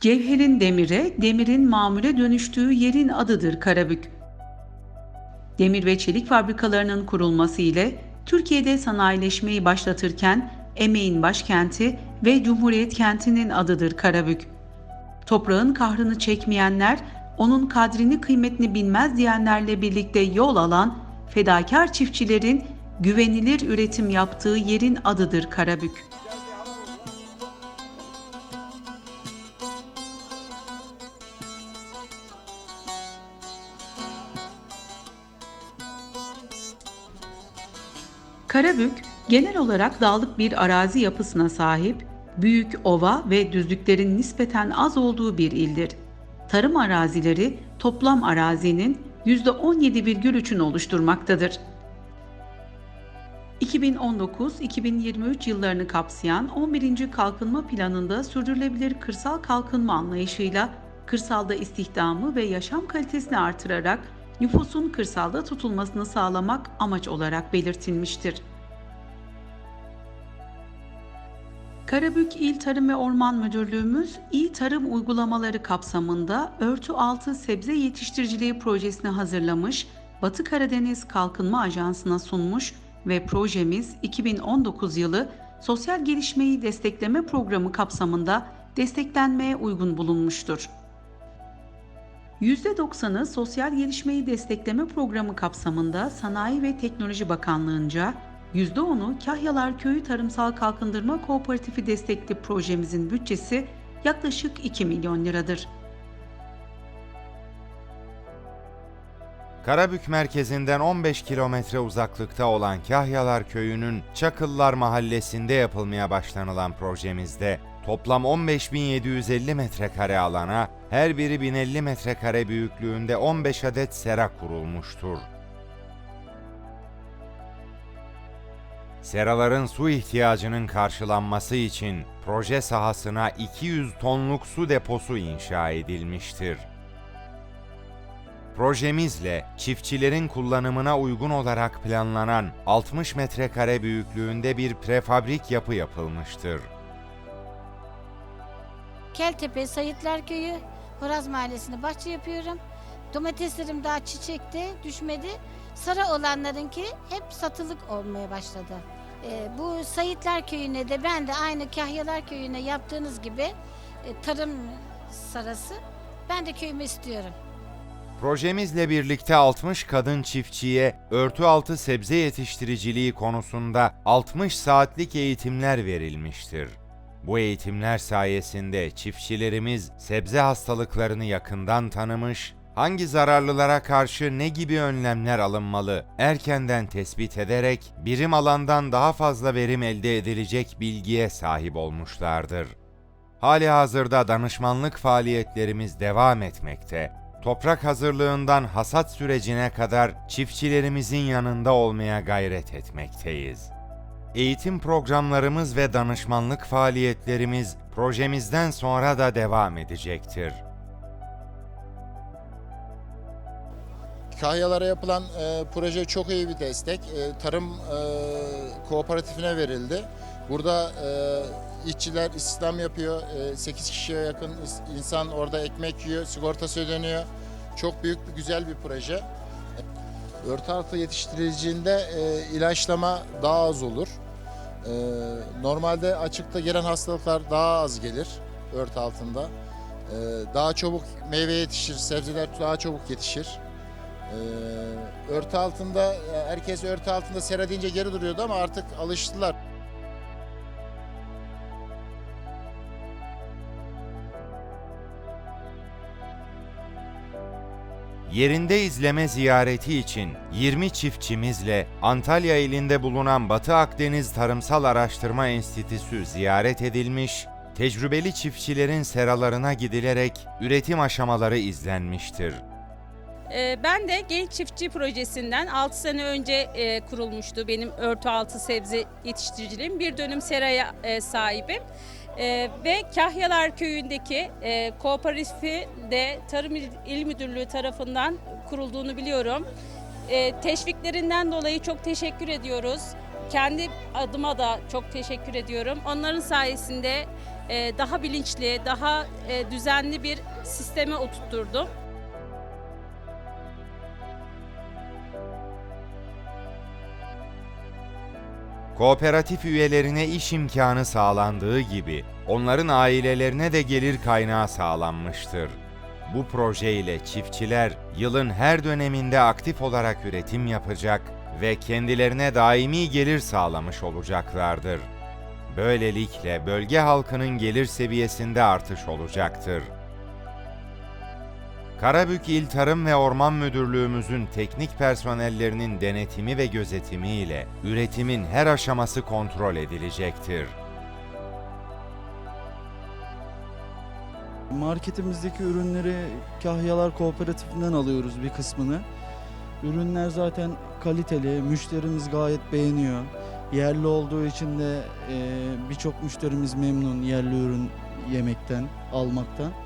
Cevherin demire, demirin mamule dönüştüğü yerin adıdır Karabük. Demir ve çelik fabrikalarının kurulması ile Türkiye'de sanayileşmeyi başlatırken emeğin başkenti ve Cumhuriyet kentinin adıdır Karabük. Toprağın kahrını çekmeyenler, onun kadrini kıymetini bilmez diyenlerle birlikte yol alan fedakar çiftçilerin güvenilir üretim yaptığı yerin adıdır Karabük. Karabük, genel olarak dağlık bir arazi yapısına sahip, büyük ova ve düzlüklerin nispeten az olduğu bir ildir. Tarım arazileri toplam arazinin %17,3'ünü oluşturmaktadır. 2019-2023 yıllarını kapsayan 11. Kalkınma Planı'nda sürdürülebilir kırsal kalkınma anlayışıyla kırsalda istihdamı ve yaşam kalitesini artırarak nüfusun kırsalda tutulmasını sağlamak amaç olarak belirtilmiştir. Karabük İl Tarım ve Orman Müdürlüğümüz, İl Tarım Uygulamaları kapsamında örtü altı sebze yetiştiriciliği projesini hazırlamış, Batı Karadeniz Kalkınma Ajansı'na sunmuş ve projemiz 2019 yılı Sosyal Gelişmeyi Destekleme Programı kapsamında desteklenmeye uygun bulunmuştur. %90'ı Sosyal Gelişmeyi Destekleme Programı kapsamında Sanayi ve Teknoloji Bakanlığı'nca, %10'u Kahyalar Köyü Tarımsal Kalkındırma Kooperatifi destekli projemizin bütçesi yaklaşık 2 milyon liradır. Karabük merkezinden 15 kilometre uzaklıkta olan Kahyalar Köyü'nün Çakıllar Mahallesi'nde yapılmaya başlanılan projemizde toplam 15.750 metrekare alana her biri 1050 metrekare büyüklüğünde 15 adet sera kurulmuştur. Seraların su ihtiyacının karşılanması için proje sahasına 200 tonluk su deposu inşa edilmiştir. Projemizle çiftçilerin kullanımına uygun olarak planlanan 60 metrekare büyüklüğünde bir prefabrik yapı yapılmıştır. Keltepe Sayitler Köyü, Horaz Mahallesi'nde bahçe yapıyorum. Domateslerim daha çiçekte, düşmedi. Sarı olanlarınki hep satılık olmaya başladı. Ee, bu Sayitler Köyü'ne de ben de aynı Kahyalar Köyü'ne yaptığınız gibi e, tarım sarası ben de köyümü istiyorum. Projemizle birlikte 60 kadın çiftçiye örtü altı sebze yetiştiriciliği konusunda 60 saatlik eğitimler verilmiştir. Bu eğitimler sayesinde çiftçilerimiz sebze hastalıklarını yakından tanımış, hangi zararlılara karşı ne gibi önlemler alınmalı erkenden tespit ederek birim alandan daha fazla verim elde edilecek bilgiye sahip olmuşlardır. Hali hazırda danışmanlık faaliyetlerimiz devam etmekte. Toprak hazırlığından hasat sürecine kadar çiftçilerimizin yanında olmaya gayret etmekteyiz. Eğitim programlarımız ve danışmanlık faaliyetlerimiz projemizden sonra da devam edecektir. Kahyalara yapılan e, proje çok iyi bir destek. E, tarım e, kooperatifine verildi. Burada e, işçiler istihdam yapıyor. E, 8 kişiye yakın insan orada ekmek yiyor, sigortası ödeniyor. Çok büyük güzel bir proje. Örtü altı yetiştiriciliğinde e, ilaçlama daha az olur. E, normalde açıkta gelen hastalıklar daha az gelir örtü altında. E, daha çabuk meyve yetişir, sebzeler daha çabuk yetişir. Ee, örtü altında e, herkes örtü altında sera deyince geri duruyordu ama artık alıştılar. Yerinde izleme ziyareti için 20 çiftçimizle Antalya ilinde bulunan Batı Akdeniz Tarımsal Araştırma Enstitüsü ziyaret edilmiş, tecrübeli çiftçilerin seralarına gidilerek üretim aşamaları izlenmiştir. Ee, Ben de Genç Çiftçi Projesi'nden 6 sene önce e, kurulmuştu benim örtü altı sebze yetiştiriciliğim. Bir dönüm seraya e, sahibim. E, ve Kahyalar Köyü'ndeki e, kooperatifi de Tarım İl, Müdürlüğü tarafından kurulduğunu biliyorum. E, teşviklerinden dolayı çok teşekkür ediyoruz. Kendi adıma da çok teşekkür ediyorum. Onların sayesinde daha bilinçli, daha düzenli bir sisteme oturtturdum. Kooperatif üyelerine iş imkanı sağlandığı gibi onların ailelerine de gelir kaynağı sağlanmıştır. Bu proje ile çiftçiler yılın her döneminde aktif olarak üretim yapacak ve kendilerine daimi gelir sağlamış olacaklardır. Böylelikle bölge halkının gelir seviyesinde artış olacaktır. Karabük İl Tarım ve Orman Müdürlüğümüzün teknik personellerinin denetimi ve gözetimi ile üretimin her aşaması kontrol edilecektir. Marketimizdeki ürünleri Kahyalar Kooperatifinden alıyoruz bir kısmını. Ürünler zaten kaliteli, müşterimiz gayet beğeniyor. Yerli olduğu için de e, birçok müşterimiz memnun yerli ürün yemekten, almaktan.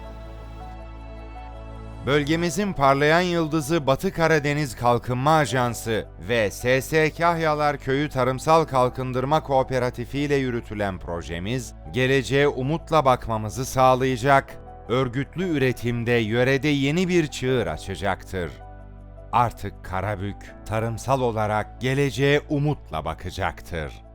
Bölgemizin parlayan yıldızı Batı Karadeniz Kalkınma Ajansı ve SS Kahyalar Köyü Tarımsal Kalkındırma Kooperatifi ile yürütülen projemiz, geleceğe umutla bakmamızı sağlayacak, örgütlü üretimde yörede yeni bir çığır açacaktır. Artık Karabük, tarımsal olarak geleceğe umutla bakacaktır.